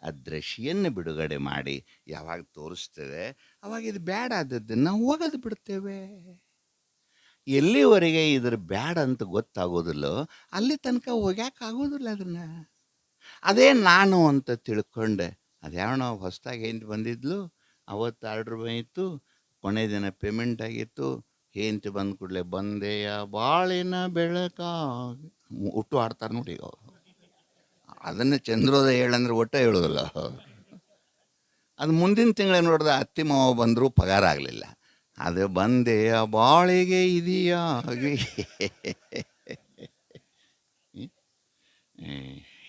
ಆ ದೃಶ್ಯನ್ನು ಬಿಡುಗಡೆ ಮಾಡಿ ಯಾವಾಗ ತೋರಿಸ್ತದೆ, ಅವಾಗ ಇದು ಬ್ಯಾಡ್ ಆದದ್ದನ್ನು ನಾವು ಹೋಗೋದು ಬಿಡ್ತೇವೆ. ಎಲ್ಲಿವರೆಗೆ ಇದ್ರ ಬ್ಯಾಡ ಅಂತ ಗೊತ್ತಾಗೋದಿಲ್ಲೋ, ಅಲ್ಲಿ ತನಕ ಹೋಗ್ಯಾಕೆ ಆಗೋದಿಲ್ಲ ಅದನ್ನು. ಅದೇ ನಾನು ಅಂತ ತಿಳ್ಕೊಂಡೆ. ಅದ್ಯಾವಣ ಹೊಸ್ದಾಗಿ ಏನು ಬಂದಿದ್ಲು, ಅವತ್ತು ಆರ್ಡ್ರ್ ಬಂದಿತ್ತು, ಕೊನೆ ದಿನ ಪೇಮೆಂಟ್ ಆಗಿತ್ತು ಏಂತಿ ಬಂದ ಕೂಡಲೇ ಬಂದೆಯ ಬಾಳಿನ ಬೆಳಕ. ಹುಟ್ಟು ಆಡ್ತಾರೆ ನೋಡಿ ಅವ್ರು. ಅದನ್ನು ಚಂದ್ರೋದಯ ಹೇಳಂದ್ರೆ ಒಟ್ಟ ಹೇಳೋದಿಲ್ಲ. ಅದು ಮುಂದಿನ ತಿಂಗಳ ನೋಡಿದ ಅತ್ತಿ ಮಾವ ಬಂದರೂ ಪಗಾರ ಆಗಲಿಲ್ಲ. ಅದು ಬಂದೆಯ ಬಾಳಿಗೆ ಇದೆಯಾಗಿ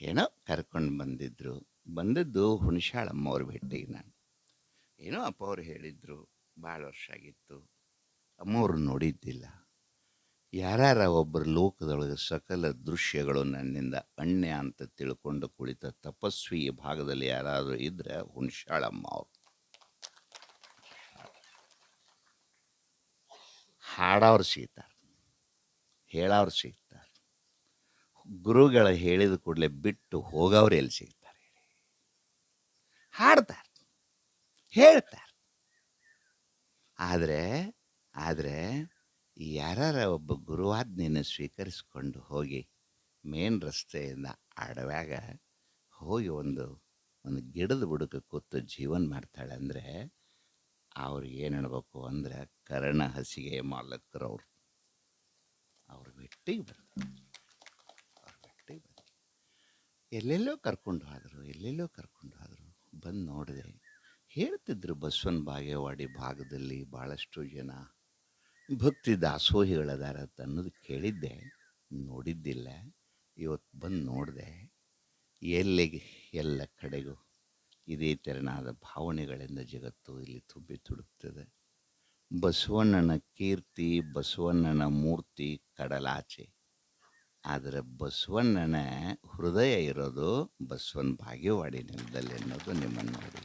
ಏನೋ ಕರ್ಕೊಂಡು ಬಂದಿದ್ರು. ಬಂದದ್ದು ಹುಣಸಾಳಮ್ಮ ಅವ್ರ ಭೇಟಿಗೆ ನಾನು. ಏನೋ ಅಪ್ಪ ಅವ್ರು ಹೇಳಿದ್ರು, ಭಾಳ ವರ್ಷ ಆಗಿತ್ತು. ಅಮ್ಮವ್ರು ನೋಡಿದ್ದಿಲ್ಲ. ಯಾರ್ಯಾರ ಒಬ್ಬರು ಲೋಕದೊಳಗೆ ಸಕಲ ದೃಶ್ಯಗಳು ನನ್ನಿಂದ ಅಣ್ಯ ಅಂತ ತಿಳ್ಕೊಂಡು ಕುಳಿತ ತಪಸ್ವಿ ಭಾಗದಲ್ಲಿ ಯಾರಾದರೂ ಇದ್ರೆ ಹುಣಸಾಳಮ್ಮ ಅವರು. ಹಾಡೋರು ಸಿಗ್ತಾರೆ ಹೇಳೋರು ಸಿಗ್ತಾರೆ ಗುರುಗಳು ಹೇಳಿದ ಕೂಡಲೇ ಬಿಟ್ಟು ಹೋಗೋರು ಎಲ್ಲಿ ಸಿಗ್ತಾರೆ ಹಾಡ್ತಾರೆ, ಹೇಳ್ತಾರೆ. ಆದರೆ ಆದರೆ ಯಾರ ಒಬ್ಬ ಗುರುವಾಜ್ಞೆಯನ್ನು ಸ್ವೀಕರಿಸಿಕೊಂಡು ಹೋಗಿ ಮೇನ್ ರಸ್ತೆಯಿಂದ ಆಡುವಾಗ ಹೋಗಿ ಒಂದು ಒಂದು ಗಿಡದ ಬುಡಕ ಕೂತು ಜೀವನ ಮಾಡ್ತಾಳೆ ಅಂದರೆ ಅವ್ರಿಗೆ ಏನು ಹೇಳ್ಬೇಕು ಅಂದರೆ ಕರ್ಣ ಹಸಿಗೆ ಅವರು. ಅವರು ಬೆಟ್ಟಿಗೆ ಬಂದರು ಅವ್ರ ಎಲ್ಲೆಲ್ಲೋ ಕರ್ಕೊಂಡು ಹೋದರು, ಎಲ್ಲೆಲ್ಲೋ ಕರ್ಕೊಂಡು ಹೋದರು, ಬಂದು ನೋಡಿದೆ. ಹೇಳ್ತಿದ್ರು ಬಸವನ ಬಾಗೇವಾಡಿ ಭಾಗದಲ್ಲಿ ಭಾಳಷ್ಟು ಜನ. ಭಕ್ತಿ ದಾಸೋಹಿಗಳದಾರ ಅನ್ನೋದು ಕೇಳಿದ್ದೆ, ನೋಡಿದ್ದಿಲ್ಲ. ಇವತ್ತು ಬಂದು ನೋಡಿದೆ. ಎಲ್ಲಿಗೆ, ಎಲ್ಲ ಕಡೆಗೂ. ಇದೇ ತೆರನಾದ ಭಾವನೆಗಳಿಂದ ಜಗತ್ತು ಇಲ್ಲಿ ತುಂಬಿ ತುಡುಕ್ತದೆ. ಬಸವಣ್ಣನ ಕೀರ್ತಿ, ಬಸವಣ್ಣನ ಮೂರ್ತಿ ಕಡಲಾಚೆ. ಆದರೆ ಬಸವಣ್ಣನ ಹೃದಯ ಇರೋದು ಬಸವನ ಭಾಗ್ಯವಾಡಿ ನೆಲದಲ್ಲಿ ಅನ್ನೋದು ನಿಮ್ಮನ್ನು ನೋಡಿ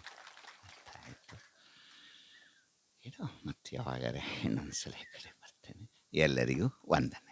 ಏನೋ ಮತ್ತೆ ಯಾವಾಗಾರೆ ಇನ್ನೊಂದು ಸಲ ಕರೆ ಬರ್ತೇನೆ. ಎಲ್ಲರಿಗೂ ವಂದನೆ.